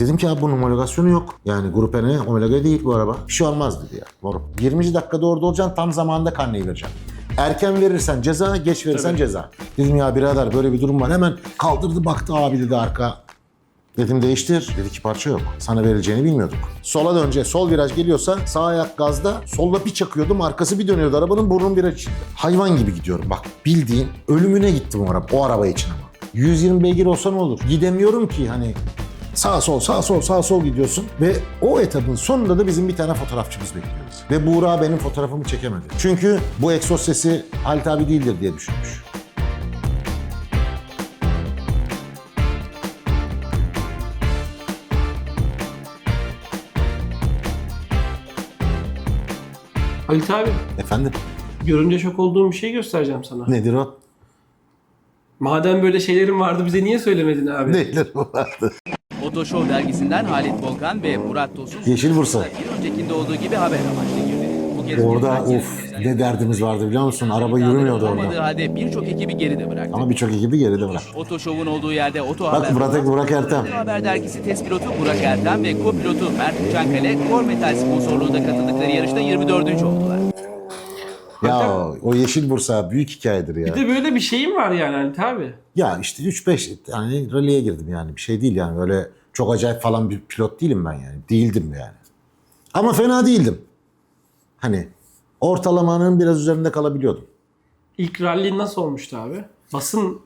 Dedim ki abi bunun homologasyonu yok. Yani Grup N'e homologa değil bu araba. Bir şey olmaz dedi ya. Moruk. 20. dakikada orada olacaksın tam zamanında karneyi vereceksin. Erken verirsen ceza, geç verirsen Tabii. ceza. Dedim ya birader böyle bir durum var. Hemen kaldırdı baktı abi dedi arka. Dedim değiştir. Dedi ki parça yok. Sana verileceğini bilmiyorduk. Sola dönce sol viraj geliyorsa sağ ayak gazda solla bir çakıyordum arkası bir dönüyordu arabanın burnum viraj içinde. Hayvan gibi gidiyorum bak bildiğin ölümüne gittim o araba, o araba için ama. 120 beygir olsa ne olur? Gidemiyorum ki hani sağ sol sağ sol sağ sol gidiyorsun ve o etapın sonunda da bizim bir tane fotoğrafçımız bekliyoruz. Ve Buğra benim fotoğrafımı çekemedi. Çünkü bu egzoz sesi Halit abi değildir diye düşünmüş. Halit abi Efendim görünce şok olduğum bir şey göstereceğim sana. nedir o? Madem böyle şeylerin vardı bize niye söylemedin abi? Nedir o vardı? Otoshow dergisinden Halit Volkan ve Murat Tosuz. Yeşil Bursa. Bir öncekinde olduğu gibi haber amaçlı girdi. Bu kez Orada bir of ne derdimiz vardı biliyor musun? Araba yürümüyordu Olmadığı orada. halde birçok ekibi geride bıraktı. Ama birçok ekibi geride bırak. Otoshow'un olduğu yerde Oto Bak Haber. Burak, Burak Ertem. Oto Haber dergisi test pilotu Burak Ertem ve kopilotu Mert Uçankale Core Metal sponsorluğunda katıldıkları yarışta 24. oldular. Ya o Yeşil Bursa büyük hikayedir ya. Bir de böyle bir şeyim var yani Halit abi. Ya işte 3-5 yani rally'e girdim yani bir şey değil yani böyle çok acayip falan bir pilot değilim ben yani. Değildim yani. Ama fena değildim. Hani ortalamanın biraz üzerinde kalabiliyordum. İlk rally nasıl olmuştu abi? Basın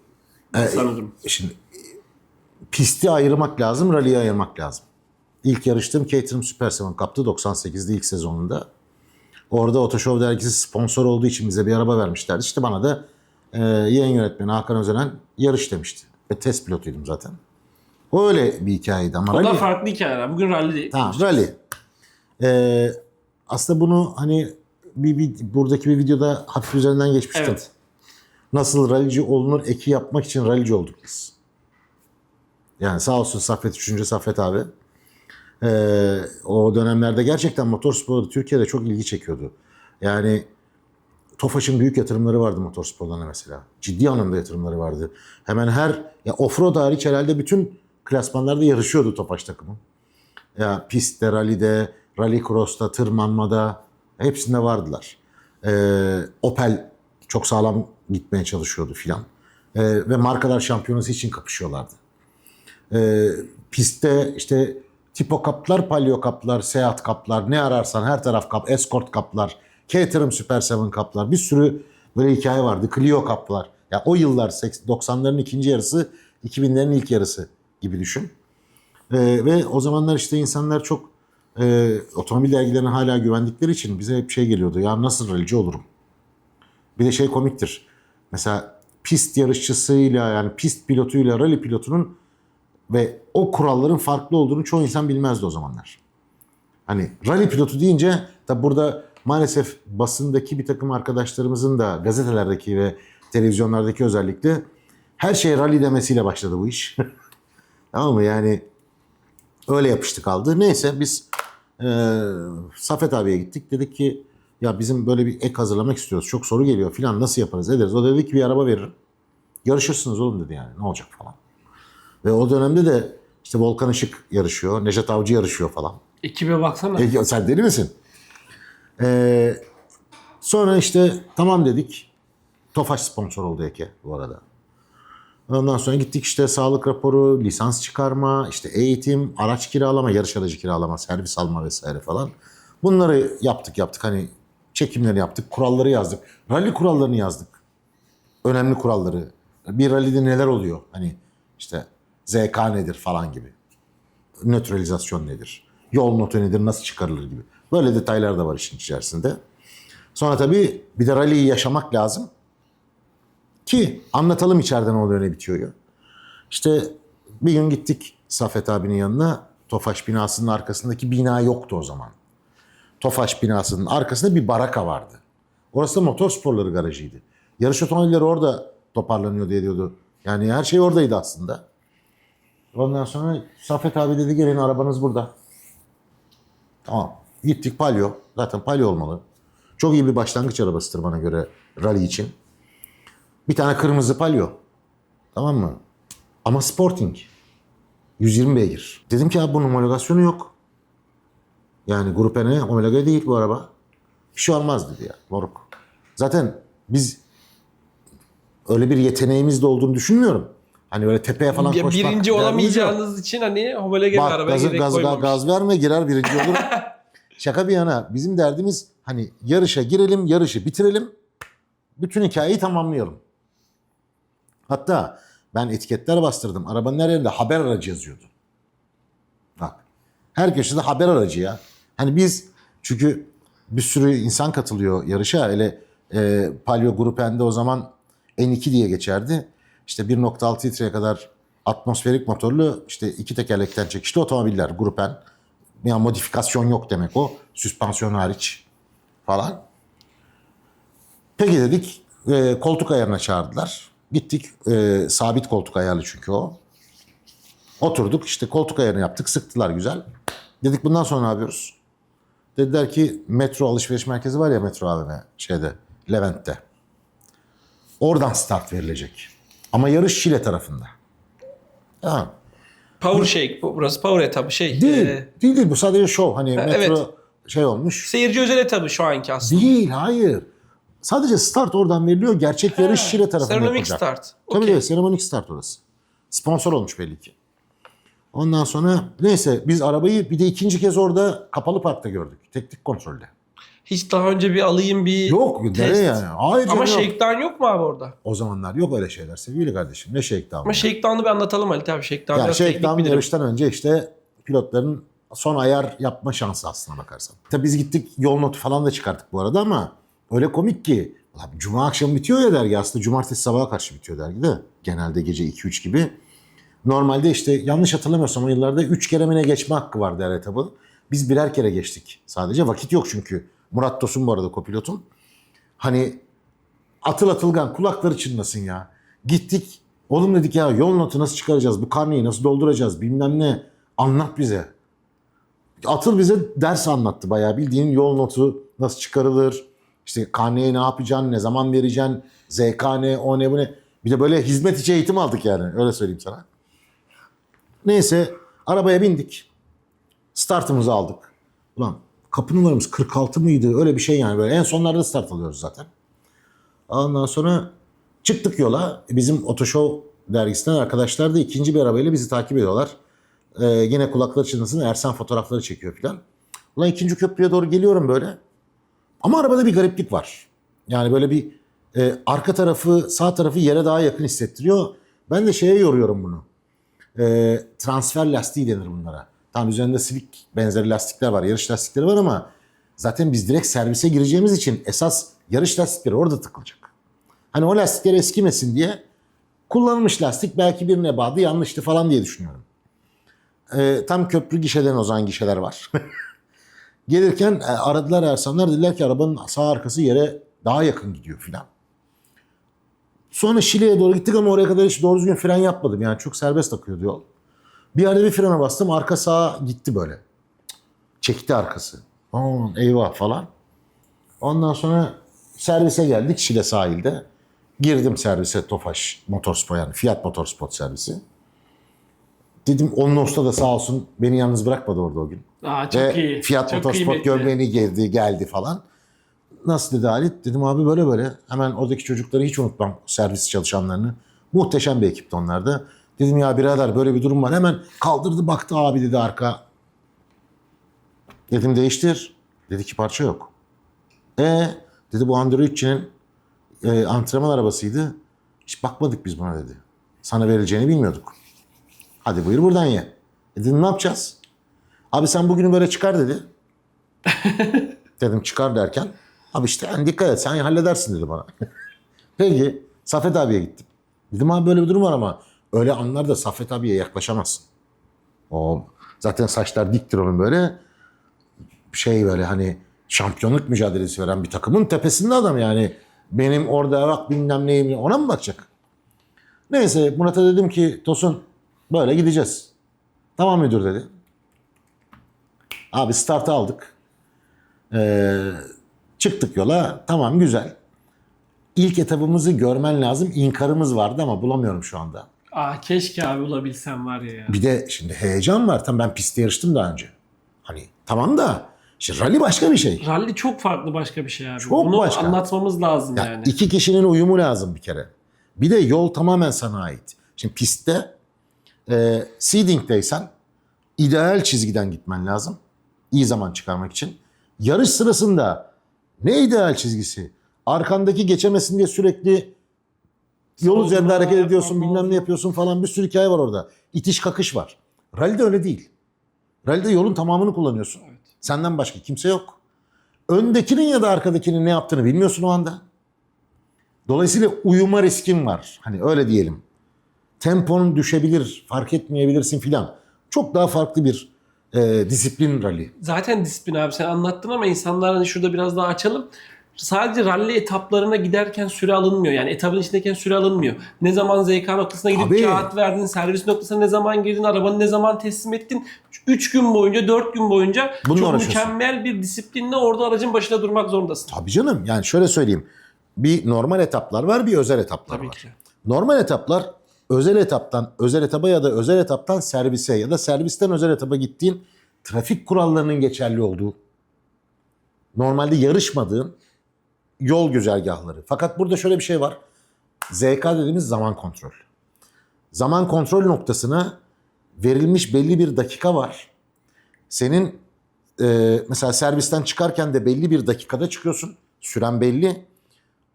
Ee, sanırım. Şimdi pisti ayırmak lazım, rally'yi ayırmak lazım. İlk yarıştığım Caterham Super Seven Cup'tı 98'de ilk sezonunda. Orada Otoshow dergisi sponsor olduğu için bize bir araba vermişlerdi. İşte bana da e, yayın yönetmeni Hakan Özenen yarış demişti. Ve test pilotuydum zaten. O öyle bir hikayeydi ama O da rally... farklı hikayeler. Bugün rally değil. Tamam rally. Ee, aslında bunu hani bir, bir, buradaki bir videoda hafif üzerinden geçmiştim. Evet. Nasıl rallyci olunur eki yapmak için rallyci olduk biz. Yani sağ olsun Saffet 3. Saffet abi. Ee, o dönemlerde gerçekten motorsporu Türkiye'de çok ilgi çekiyordu. Yani Tofaş'ın büyük yatırımları vardı motorsporlarına mesela. Ciddi anlamda yatırımları vardı. Hemen her, ya offroad hariç herhalde bütün klasmanlarda yarışıyordu Tofaş takımı. Ya pistte, rallide, rallycross'ta, tırmanmada hepsinde vardılar. Ee, Opel çok sağlam gitmeye çalışıyordu filan. Ee, ve markalar şampiyonası için kapışıyorlardı. Ee, pistte işte Tipo kaplar, Palio kaplar, Seat kaplar, ne ararsan her taraf kap, Escort kaplar, Caterham Super 7 kaplar, bir sürü böyle hikaye vardı. Clio kaplar. Ya o yıllar 90'ların ikinci yarısı, 2000'lerin ilk yarısı gibi düşün. Ee, ve o zamanlar işte insanlar çok e, otomobil dergilerine hala güvendikleri için bize hep şey geliyordu. Ya nasıl rallyci olurum? Bir de şey komiktir. Mesela pist yarışçısıyla yani pist pilotuyla rally pilotunun ve o kuralların farklı olduğunu çoğu insan bilmezdi o zamanlar. Hani rally pilotu deyince tabi burada maalesef basındaki bir takım arkadaşlarımızın da gazetelerdeki ve televizyonlardaki özellikle her şey rally demesiyle başladı bu iş. mı? Yani öyle yapıştı kaldı. Neyse biz e, Safet abiye gittik. Dedik ki ya bizim böyle bir ek hazırlamak istiyoruz. Çok soru geliyor filan nasıl yaparız ederiz. O dedi ki bir araba veririm. Yarışırsınız oğlum dedi yani ne olacak falan. Ve o dönemde de işte Volkan Işık yarışıyor. Nejat Avcı yarışıyor falan. Ekibe baksana. E, sen deli misin? Ee, sonra işte tamam dedik. Tofaş sponsor oldu Eke bu arada. Ondan sonra gittik işte sağlık raporu, lisans çıkarma, işte eğitim, araç kiralama, yarış aracı kiralama, servis alma vesaire falan. Bunları yaptık yaptık hani çekimleri yaptık, kuralları yazdık. Rally kurallarını yazdık. Önemli kuralları. Bir rallide neler oluyor? Hani işte ZK nedir falan gibi nötralizasyon nedir? Yol notu nedir? Nasıl çıkarılır gibi. Böyle detaylar da var işin içerisinde. Sonra tabii bir de rally'yi yaşamak lazım. Ki anlatalım içeriden ne oluyor ne bitiyor. İşte bir gün gittik Safet abinin yanına. Tofaş binasının arkasındaki bina yoktu o zaman. Tofaş binasının arkasında bir baraka vardı. Orası da motor sporları garajıydı. Yarış otomobilleri orada toparlanıyor diye diyordu. Yani her şey oradaydı aslında. Ondan sonra Safet abi dedi gelin arabanız burada. Tamam. Gittik Palio. Zaten Palio olmalı. Çok iyi bir başlangıç arabasıdır bana göre rally için. Bir tane kırmızı Palio. Tamam mı? Ama Sporting. 120 beygir. Dedim ki abi bunun homologasyonu yok. Yani Grup N'e homologa değil bu araba. Bir şey olmaz dedi ya moruk. Zaten biz öyle bir yeteneğimiz de olduğunu düşünmüyorum. Hani öyle tepeye falan Ya koşmak. birinci olamayacağınız için hani homologe bir arabaya gaz, gerek gaz, koymamış. gaz verme girer birinci olur. Şaka bir yana bizim derdimiz hani yarışa girelim yarışı bitirelim. Bütün hikayeyi tamamlayalım. Hatta ben etiketler bastırdım. Arabanın her yerinde haber aracı yazıyordu. Bak. Her köşede haber aracı ya. Hani biz çünkü bir sürü insan katılıyor yarışa. Öyle e, Palio Grup N'de o zaman N2 diye geçerdi. İşte 1.6 litreye kadar atmosferik motorlu işte iki tekerlekten çekişli otomobiller Grup N. Yani modifikasyon yok demek o. Süspansiyon hariç falan. Peki dedik e, koltuk ayarına çağırdılar. Gittik e, sabit koltuk ayarlı çünkü o. Oturduk işte koltuk ayarını yaptık sıktılar güzel. Dedik bundan sonra ne yapıyoruz? Dediler ki metro alışveriş merkezi var ya metro AVM şeyde Levent'te. Oradan start verilecek. Ama yarış Şile tarafında. Tamam. Power Shake. bu- Burası Power etabı şey. Değil. e, değil değil bu sadece şov. Hani Ha, metro evet. şey olmuş. seyirci özel etabı şu anki aslında. Değil hayır. Sadece start oradan veriliyor. Gerçek yarış Şile tarafında Seramik yapılacak. start. Tabii Okey. de seremonik start orası. Sponsor olmuş belli ki. Ondan sonra neyse biz arabayı bir de ikinci kez orada kapalı parkta gördük. Teknik kontrolde. Hiç daha önce bir alayım bir Yok test. nereye yani? Hayır Ama. Shakedown yok mu abi orada? O zamanlar yok öyle şeyler sevgili kardeşim. Ne shakedown? Ama Shakedown'u bir anlatalım Halit abi. Shakedown Ya bilirim. yarıştan önce işte pilotların son ayar yapma şansı aslına bakarsan. Tabii biz gittik yol notu falan da çıkarttık bu arada ama öyle komik ki Cuma akşamı bitiyor ya dergi aslında cumartesi sabaha karşı bitiyor dergi de genelde gece 2-3 gibi. Normalde işte yanlış hatırlamıyorsam o yıllarda 3 kere mi ne geçme hakkı vardı her etabın. Biz birer kere geçtik sadece. Vakit yok çünkü. Murat Tosun bu arada kopilotum. Hani atıl atılgan kulakları çınlasın ya. Gittik oğlum dedik ya yol notu nasıl çıkaracağız bu karneyi nasıl dolduracağız bilmem ne anlat bize. Atıl bize ders anlattı bayağı bildiğin yol notu nasıl çıkarılır. İşte karneye ne yapacaksın, ne zaman vereceksin, ZK ne, o ne bu ne. Bir de böyle hizmet içi eğitim aldık yani öyle söyleyeyim sana. Neyse arabaya bindik. Startımızı aldık. Ulan kapı numaramız 46 mıydı öyle bir şey yani böyle en sonlarda start alıyoruz zaten. Ondan sonra çıktık yola. Bizim Otoshow dergisinden arkadaşlar da ikinci bir arabayla bizi takip ediyorlar. Ee, yine kulakları çınlasın Ersen fotoğrafları çekiyor filan. Ulan ikinci köprüye doğru geliyorum böyle. Ama arabada bir gariplik var. Yani böyle bir e, arka tarafı sağ tarafı yere daha yakın hissettiriyor. Ben de şeye yoruyorum bunu. E, transfer lastiği denir bunlara. Tam üzerinde slick benzeri lastikler var. Yarış lastikleri var ama zaten biz direkt servise gireceğimiz için esas yarış lastikleri orada tıkılacak. Hani o lastikler eskimesin diye kullanılmış lastik belki bir nebadı yanlıştı falan diye düşünüyorum. E, tam köprü gişeden o zaman gişeler var. Gelirken e, aradılar Ersanlar dediler ki arabanın sağ arkası yere daha yakın gidiyor filan. Sonra Şile'ye doğru gittik ama oraya kadar hiç doğru düzgün fren yapmadım. Yani çok serbest akıyordu yol. Bir yerde bir frene bastım arka sağa gitti böyle. Çekti arkası. Aman eyvah falan. Ondan sonra servise geldik Şile sahilde. Girdim servise Tofaş Motorsport yani Fiat Motorsport servisi. Dedim onun usta da sağ olsun beni yalnız bırakmadı orada o gün. Aa, çok Ve iyi. Fiat çok Motorsport gömleğini giydi, geldi falan. Nasıl dedi Halit? Dedim abi böyle böyle. Hemen oradaki çocukları hiç unutmam servis çalışanlarını. Muhteşem bir ekipti onlar da. Dedim ya birader böyle bir durum var. Hemen kaldırdı baktı abi dedi arka. Dedim değiştir. Dedi ki parça yok. E dedi bu Androidçinin e, antrenman arabasıydı. Hiç bakmadık biz buna dedi. Sana verileceğini bilmiyorduk. Hadi buyur buradan ye. E dedim ne yapacağız? Abi sen bugünü böyle çıkar dedi. Dedim çıkar derken. Abi işte yani dikkat et sen halledersin dedi bana. Peki Safet abiye gittim. Dedim abi böyle bir durum var ama öyle anlarda Safet abiye yaklaşamazsın. O zaten saçlar diktir onun böyle. Şey böyle hani şampiyonluk mücadelesi veren bir takımın tepesinde adam yani. Benim orada bak bilmem neyim ona mı bakacak? Neyse Murat'a dedim ki Tosun böyle gideceğiz. Tamam müdür dedi. Abi startı aldık. Ee, çıktık yola. Tamam güzel. İlk etabımızı görmen lazım. İnkarımız vardı ama bulamıyorum şu anda. Aa keşke abi bulabilsem var ya. Bir de şimdi heyecan var. Tamam ben pistte yarıştım daha önce. Hani tamam da işte rally başka bir şey. Rally çok farklı başka bir şey abi. Çok Bunu başka. anlatmamız lazım Ya yani. iki kişinin uyumu lazım bir kere. Bir de yol tamamen sana ait. Şimdi pistte e, seeding'deysen ideal çizgiden gitmen lazım. İyi zaman çıkarmak için. Yarış sırasında ne ideal çizgisi? Arkandaki geçemesin diye sürekli yol üzerinde hareket ediyorsun, bilmem ne yapıyorsun falan bir sürü hikaye var orada. İtiş kakış var. Rally'de öyle değil. Rally'de yolun tamamını kullanıyorsun. Evet. Senden başka kimse yok. Öndekinin ya da arkadakinin ne yaptığını bilmiyorsun o anda. Dolayısıyla uyuma riskin var. Hani öyle diyelim. Tempon düşebilir, fark etmeyebilirsin filan. Çok daha farklı bir e, disiplin rally. Zaten disiplin abi sen anlattın ama insanlar hani şurada biraz daha açalım. Sadece rally etaplarına giderken süre alınmıyor. Yani etapın içindeyken süre alınmıyor. Ne zaman ZK noktasına gidip Tabii. kağıt verdin, servis noktasına ne zaman girdin, arabanı ne zaman teslim ettin. 3 gün boyunca, 4 gün boyunca Bununla çok uğraşıyorsun. mükemmel bir disiplinle orada aracın başında durmak zorundasın. Tabii canım. Yani şöyle söyleyeyim. Bir normal etaplar var, bir özel etaplar Tabii var. ki. Normal etaplar özel etaptan özel etaba ya da özel etaptan servise ya da servisten özel etaba gittiğin trafik kurallarının geçerli olduğu normalde yarışmadığın yol güzergahları. Fakat burada şöyle bir şey var. ZK dediğimiz zaman kontrol. Zaman kontrol noktasına verilmiş belli bir dakika var. Senin e, mesela servisten çıkarken de belli bir dakikada çıkıyorsun. Süren belli.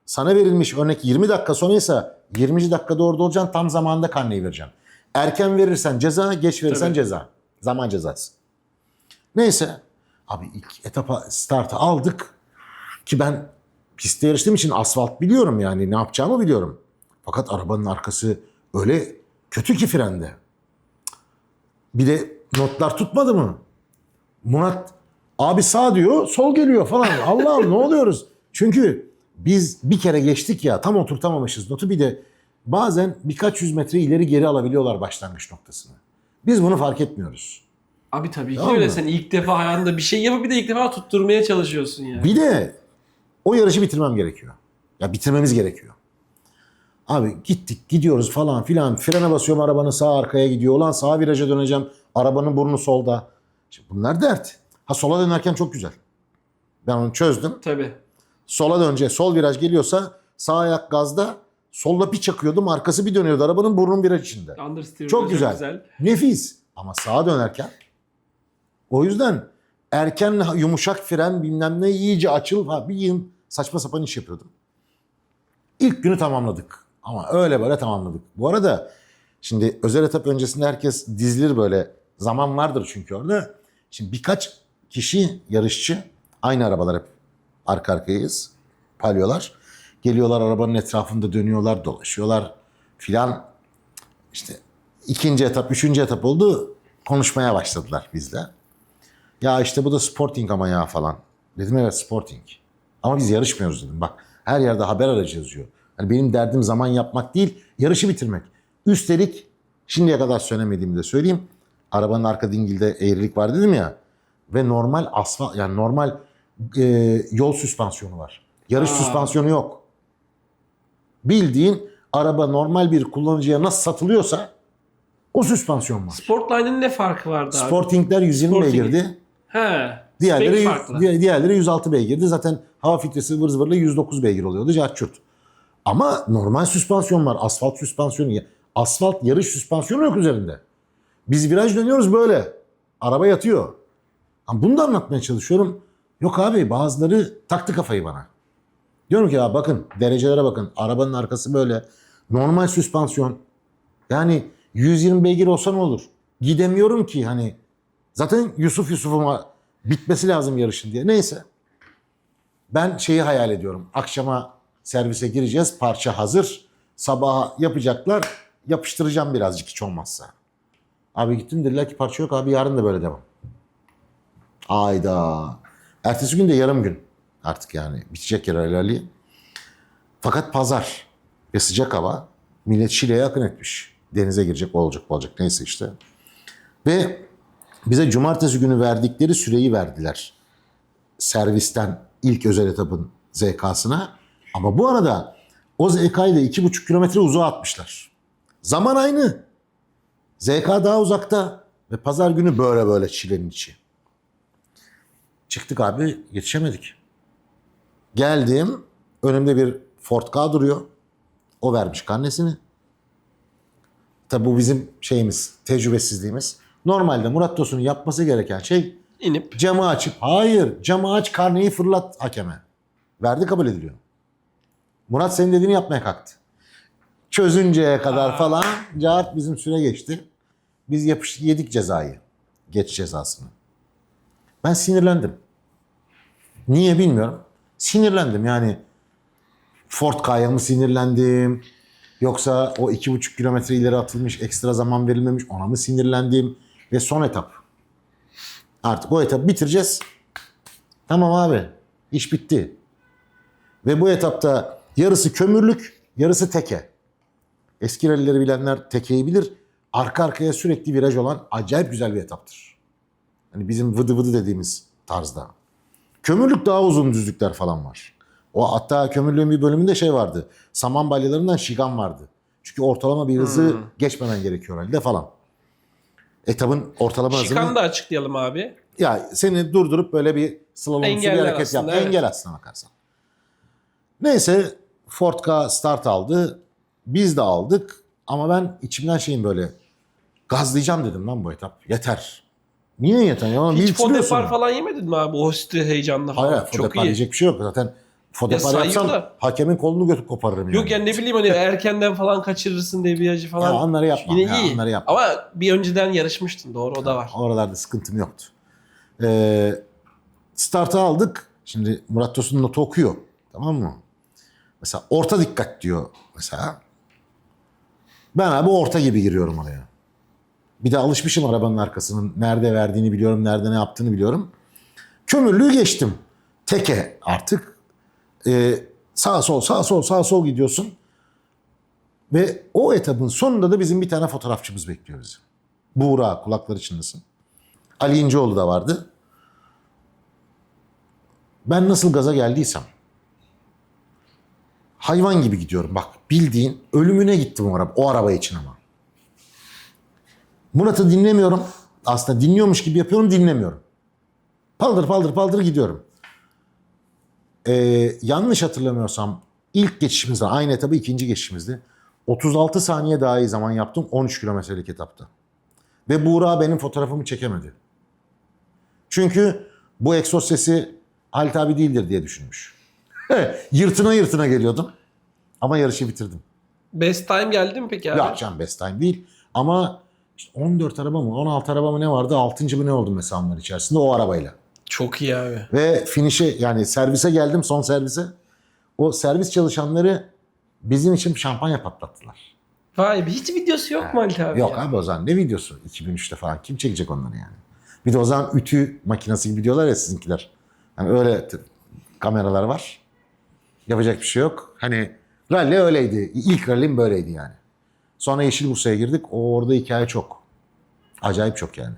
Sana verilmiş örnek 20 dakika sonraysa 20. dakikada orada olacaksın tam zamanında karneyi vereceksin. Erken verirsen ceza, geç verirsen Tabii. ceza. Zaman cezası. Neyse. Abi ilk etapa startı aldık. Ki ben pistte yarıştığım için asfalt biliyorum yani ne yapacağımı biliyorum. Fakat arabanın arkası öyle kötü ki frende. Bir de notlar tutmadı mı? Murat abi sağ diyor sol geliyor falan. Allah'ım ne oluyoruz? Çünkü biz bir kere geçtik ya tam oturtamamışız notu bir de bazen birkaç yüz metre ileri geri alabiliyorlar başlangıç noktasını. Biz bunu fark etmiyoruz. Abi tabii ki Tamam öyle. mı? Sen ilk defa hayatında bir şey yapıp bir de ilk defa tutturmaya çalışıyorsun yani. Bir de o yarışı bitirmem gerekiyor. Ya bitirmemiz gerekiyor. Abi gittik gidiyoruz falan filan. Frene basıyorum arabanın sağ arkaya gidiyor. Ulan sağ viraja döneceğim. Arabanın burnu solda. Şimdi bunlar dert. Ha sola dönerken çok güzel. Ben onu çözdüm. Tabii. Sola dönce sol viraj geliyorsa sağ ayak gazda solda bir çakıyordum. Arkası bir dönüyordu. Arabanın burnun viraj içinde. Understeer Çok güzel. Nefis. Ama sağa dönerken o yüzden erken yumuşak fren bilmem ne iyice açıl ha bir yığın saçma sapan iş yapıyordum. İlk günü tamamladık. Ama öyle böyle tamamladık. Bu arada şimdi özel etap öncesinde herkes dizilir böyle. Zaman vardır çünkü orada. Şimdi birkaç kişi yarışçı aynı arabalar hep arka arkayız. Palyolar. Geliyorlar arabanın etrafında dönüyorlar, dolaşıyorlar filan. İşte ikinci etap, üçüncü etap oldu. Konuşmaya başladılar bizle. Ya işte bu da Sporting ama ya falan. Dedim evet Sporting. Ama biz yarışmıyoruz dedim. Bak her yerde haber aracı yazıyor. Hani benim derdim zaman yapmak değil, yarışı bitirmek. Üstelik şimdiye kadar söylemediğimi de söyleyeyim. Arabanın arka dingilde eğrilik var dedim ya. Ve normal asfalt yani normal e, yol süspansiyonu var. Yarış Aa. süspansiyonu yok. Bildiğin araba normal bir kullanıcıya nasıl satılıyorsa o süspansiyon var. Sportline'ın ne farkı vardı abi? Sportingler 120 Sporting. beygirdi. He. Diğerleri, yüz- diğerleri 106 beygirdi. Zaten hava filtresi ıvır zıvırla 109 beygir oluyordu. Carçurt. Ama normal süspansiyon var. Asfalt süspansiyonu. Asfalt yarış süspansiyonu yok üzerinde. Biz viraj dönüyoruz böyle. Araba yatıyor. Bunu da anlatmaya çalışıyorum. Yok abi bazıları taktı kafayı bana. Diyorum ki ya bakın derecelere bakın. Arabanın arkası böyle. Normal süspansiyon. Yani 120 beygir olsa ne olur? Gidemiyorum ki hani. Zaten Yusuf Yusuf'uma bitmesi lazım yarışın diye. Neyse. Ben şeyi hayal ediyorum. Akşama servise gireceğiz. Parça hazır. Sabaha yapacaklar. Yapıştıracağım birazcık hiç olmazsa. Abi gittim dediler ki parça yok abi yarın da böyle devam. Ayda. Ertesi gün de yarım gün. Artık yani bitecek yer Ali. Fakat pazar ve sıcak hava millet Şile'ye akın etmiş. Denize girecek olacak olacak neyse işte. Ve bize cumartesi günü verdikleri süreyi verdiler. Servisten ilk özel etapın ZK'sına. Ama bu arada o ZK'yı da iki buçuk kilometre uzağa atmışlar. Zaman aynı. ZK daha uzakta. Ve pazar günü böyle böyle çilenin içi. Çıktık abi yetişemedik. Geldim. Önümde bir Ford K duruyor. O vermiş karnesini. Tabi bu bizim şeyimiz, tecrübesizliğimiz. Normalde Murat Tosun'un yapması gereken şey İnip camı açıp hayır camı aç karneyi fırlat hakeme. Verdi kabul ediliyor. Murat senin dediğini yapmaya kalktı. Çözünceye kadar falan Cahat bizim süre geçti. Biz yapış yedik cezayı. Geç cezasını. Ben sinirlendim. Niye bilmiyorum. Sinirlendim yani. Ford K'ya mı sinirlendim? Yoksa o iki buçuk kilometre ileri atılmış ekstra zaman verilmemiş ona mı sinirlendim? Ve son etap. Artık o etabı bitireceğiz. Tamam abi. iş bitti. Ve bu etapta yarısı kömürlük, yarısı teke. Eski rallileri bilenler tekeyi bilir. Arka arkaya sürekli viraj olan acayip güzel bir etaptır. Hani bizim vıdı vıdı dediğimiz tarzda. Kömürlük daha uzun düzlükler falan var. O hatta kömürlüğün bir bölümünde şey vardı. Saman balyalarından şigan vardı. Çünkü ortalama bir hızı geçmemen gerekiyor halde falan. Etabın ortalama hızını... Şikan'ı da açıklayalım abi. Ya seni durdurup böyle bir slalomsu bir hareket yap. evet. Engel aslına bakarsan. Neyse Ford K start aldı. Biz de aldık. Ama ben içimden şeyim böyle gazlayacağım dedim lan bu etap. Yeter. Niye yeter? Ya, Hiç fodepar falan yemedin mi abi? O üstü heyecanla falan. Hayır, Çok Fodepar iyi. diyecek bir şey yok. Zaten Fodepar sayıyor yapsam da. hakemin kolunu götüp koparırım. Yok yani. yani ne bileyim hani erkenden falan kaçırırsın diye bir acı falan. Ya onları yapmam Yine ya, iyi. onları yapmam. Ama bir önceden yarışmıştın doğru o da var. Oralarda sıkıntım yoktu. Ee, startı aldık. Şimdi Murat Tosun notu okuyor. Tamam mı? Mesela orta dikkat diyor mesela. Ben abi orta gibi giriyorum oraya. Bir de alışmışım arabanın arkasının nerede verdiğini biliyorum, nerede ne yaptığını biliyorum. Kömürlüğü geçtim. Teke artık. Ee, sağ sol, sağ sol, sağ sol gidiyorsun. Ve o etapın sonunda da bizim bir tane fotoğrafçımız bekliyor bizi. Buğra kulakları çınlasın. Ali İnceoğlu da vardı. Ben nasıl gaza geldiysem hayvan gibi gidiyorum. Bak bildiğin ölümüne gittim o araba, o araba için ama. Murat'ı dinlemiyorum. Aslında dinliyormuş gibi yapıyorum dinlemiyorum. Paldır paldır paldır gidiyorum. Ee, yanlış hatırlamıyorsam ilk geçişimizde aynı etabı ikinci geçişimizde 36 saniye daha iyi zaman yaptım 13 kilometrelik etapta. Ve Buğra benim fotoğrafımı çekemedi. Çünkü bu egzoz sesi Halit abi değildir diye düşünmüş. yırtına yırtına geliyordum. Ama yarışı bitirdim. Best time geldi mi peki abi? Yok canım best time değil. Ama işte 14 araba mı 16 araba mı ne vardı? 6. mı ne oldum mesela onlar içerisinde o arabayla. Çok iyi abi. Ve finişe yani servise geldim son servise. O servis çalışanları bizim için şampanya patlattılar. Vay be hiç videosu yok mu Halit abi Yok ya? abi o zaman ne videosu? 2003'te falan kim çekecek onları yani? Bir de o zaman ütü makinesi gibi diyorlar ya sizinkiler. Hani öyle kameralar var. Yapacak bir şey yok. Hani rally öyleydi. İlk rally'm böyleydi yani. Sonra Yeşil Bursa'ya girdik. O orada hikaye çok. Acayip çok yani.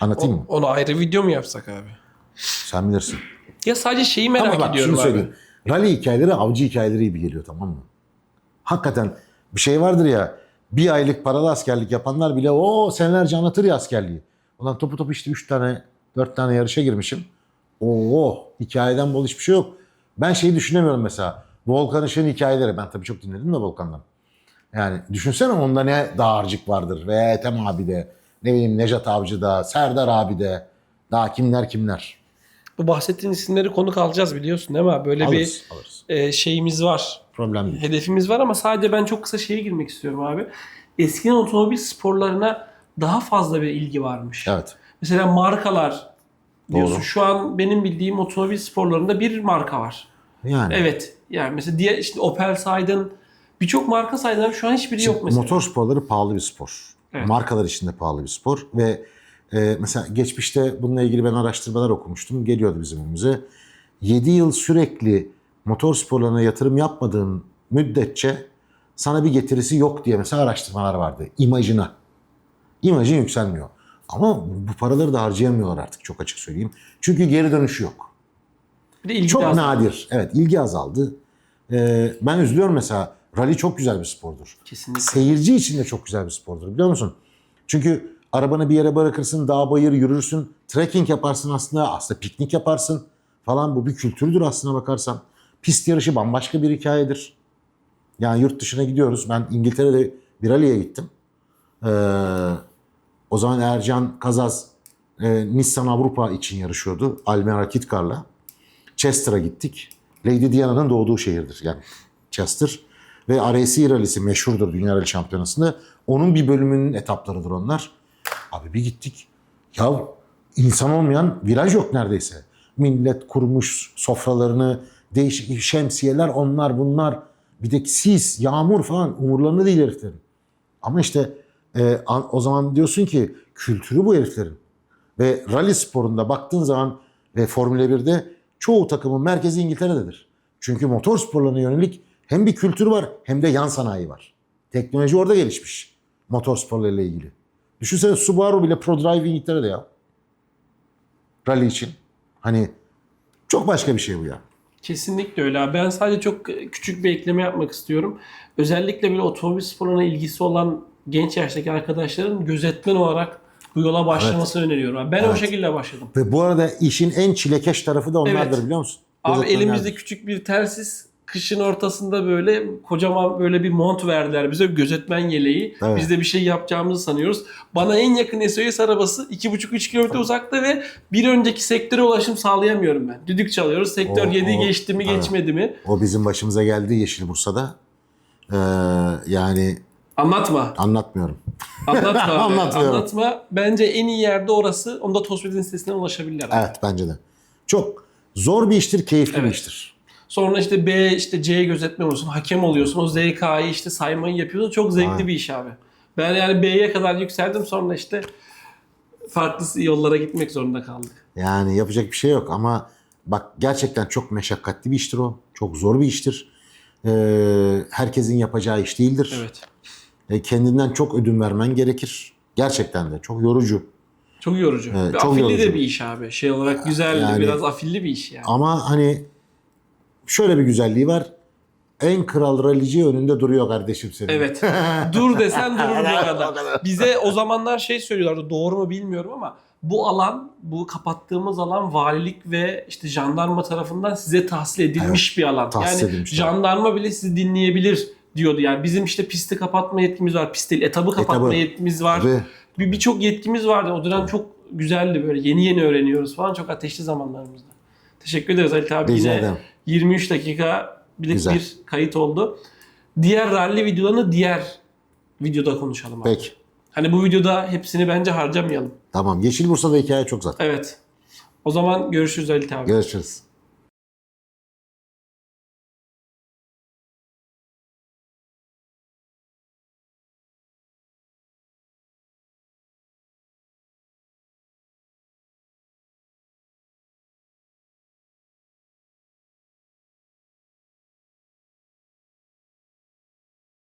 Anlatayım mı? O- Onu ayrı video mu yapsak abi? Sen bilirsin. Ya sadece şeyi merak Ama bak ediyorum şunu abi. söyleyeyim. Rally hikayeleri avcı hikayeleri gibi geliyor tamam mı? Hakikaten bir şey vardır ya bir aylık paralı askerlik yapanlar bile o senelerce anlatır ya askerliği. Ulan topu topu işte 3 tane 4 tane yarışa girmişim. Oo hikayeden bol hiçbir şey yok. Ben şeyi düşünemiyorum mesela. Volkan Işık'ın hikayeleri. Ben tabii çok dinledim de Volkan'dan. Yani düşünsene onda ne dağarcık vardır. Ve Ethem abi de. Ne bileyim Nejat Avcı'da. Serdar abi de. Daha kimler kimler. Bu bahsettiğin isimleri konuk alacağız biliyorsun değil mi abi? Böyle Alırız, alırız. bir e, şeyimiz var. Problem değil. Hedefimiz var ama sadece ben çok kısa şeye girmek istiyorum abi. Eskiden otomobil sporlarına daha fazla bir ilgi varmış. Evet. Mesela markalar diyorsun. Doğru. Şu an benim bildiğim otomobil sporlarında bir marka var. Yani. Evet. Yani mesela diğer işte Opel saydın. Birçok marka saydın ama şu an hiçbiri yok mesela. Motor sporları pahalı bir spor. Evet. Markalar içinde pahalı bir spor ve e, mesela geçmişte bununla ilgili ben araştırmalar okumuştum. Geliyordu bizim önümüze. 7 yıl sürekli motor sporlarına yatırım yapmadığın müddetçe sana bir getirisi yok diye mesela araştırmalar vardı. İmajına. İmajın yükselmiyor. Ama bu paraları da harcayamıyorlar artık çok açık söyleyeyim. Çünkü geri dönüşü yok. Bir de ilgi Çok de nadir. Evet ilgi azaldı. Ee, ben üzülüyorum mesela. Rally çok güzel bir spordur. Kesinlikle. Seyirci için de çok güzel bir spordur biliyor musun? Çünkü arabanı bir yere bırakırsın, dağ bayır yürürsün, trekking yaparsın aslında, aslında piknik yaparsın falan. Bu bir kültürdür aslına bakarsan. Pist yarışı bambaşka bir hikayedir. Yani yurt dışına gidiyoruz. Ben İngiltere'de bir rally'e gittim. Ee, o zaman Ercan Kazaz e, Nissan Avrupa için yarışıyordu. Almera Kitkar'la. Chester'a gittik. Lady Diana'nın doğduğu şehirdir yani Chester. Ve RAC rallisi meşhurdur Dünya Rally Şampiyonası'nda. Onun bir bölümünün etaplarıdır onlar. Abi bir gittik. Ya insan olmayan viraj yok neredeyse. Millet kurmuş sofralarını, değişik şemsiyeler onlar bunlar. Bir de sis, yağmur falan umurlarında değil heriflerin. Ama işte e, o zaman diyorsun ki kültürü bu heriflerin. Ve rally sporunda baktığın zaman ve Formula 1'de çoğu takımın merkezi İngiltere'dedir. Çünkü motor sporlarına yönelik hem bir kültür var hem de yan sanayi var. Teknoloji orada gelişmiş motor sporlarıyla ilgili. Düşünsene Subaru bile Pro Drive İngiltere'de ya. Rally için. Hani çok başka bir şey bu ya. Kesinlikle öyle abi. Ben sadece çok küçük bir ekleme yapmak istiyorum. Özellikle böyle otomobil sporuna ilgisi olan genç yaştaki arkadaşların gözetmen olarak bu yola başlamasını öneriyorum. abi. Ben o Evet. şekilde başladım. Ve bu arada işin en çilekeş tarafı da onlardır Evet. biliyor musun? Abi elimizde küçük bir telsiz kışın ortasında böyle kocaman böyle bir mont verdiler bize gözetmen yeleği. Evet. Biz de bir şey yapacağımızı sanıyoruz. Bana en yakın SOS arabası 2,5-3 kilometre uzakta ve bir önceki sektöre ulaşım sağlayamıyorum ben. Düdük çalıyoruz. Sektör O- 7 o- geçti mi evet. geçmedi mi? O bizim başımıza geldi Yeşil Bursa'da. Ee, yani Anlatma. anlatmıyorum. Anlatma. Anlatmıyorum. Anlatma. Bence en iyi yerde orası. Onda Tosbit'in sitesinden ulaşabilirler. abi. Evet bence de. Çok zor bir iştir, keyifli bir Evet. iştir. Sonra işte B işte C gözetmen oluyorsun. Hakem oluyorsun. O ZK'yı işte saymayı yapıyorsun. Çok zevkli Aynen. bir iş abi. Ben yani B'ye kadar yükseldim. Sonra işte farklı yollara gitmek zorunda kaldık. Yani yapacak bir şey yok ama bak gerçekten çok meşakkatli bir iştir o. Çok zor bir iştir. Ee, herkesin yapacağı iş değildir. Evet. E, kendinden çok ödün vermen gerekir. Gerçekten de çok yorucu. Çok yorucu. Ve çok afilli yorucu. de bir iş abi. Şey olarak güzel, Yani- biraz afilli bir iş yani. Ama hani şöyle bir güzelliği var. En kral rallici önünde duruyor kardeşim senin. Evet. Dur desen durur bir arada. Bize o zamanlar şey söylüyorlardı. Doğru mu bilmiyorum ama bu alan, bu kapattığımız alan valilik ve işte jandarma tarafından size tahsil edilmiş bir alan. tahsis yani edilmiş, jandarma bile sizi dinleyebilir diyordu. Yani bizim işte pisti kapatma yetkimiz var. Pist değil, etabı kapatma Etabı. yetkimiz var. Tabii. Bir birçok yetkimiz vardı. O dönem çok güzeldi böyle. Yeni yeni öğreniyoruz falan. Çok ateşli zamanlarımızda. Teşekkür ederiz Halit abi. Rica Yine ederim. 23 dakika bir, Güzel. bir kayıt oldu. Diğer rally videolarını diğer videoda konuşalım abi. Peki. Hani bu videoda hepsini bence harcamayalım. Tamam. Yeşil Bursa'da hikaye çok zaten. Evet. O zaman görüşürüz Halit abi. Görüşürüz.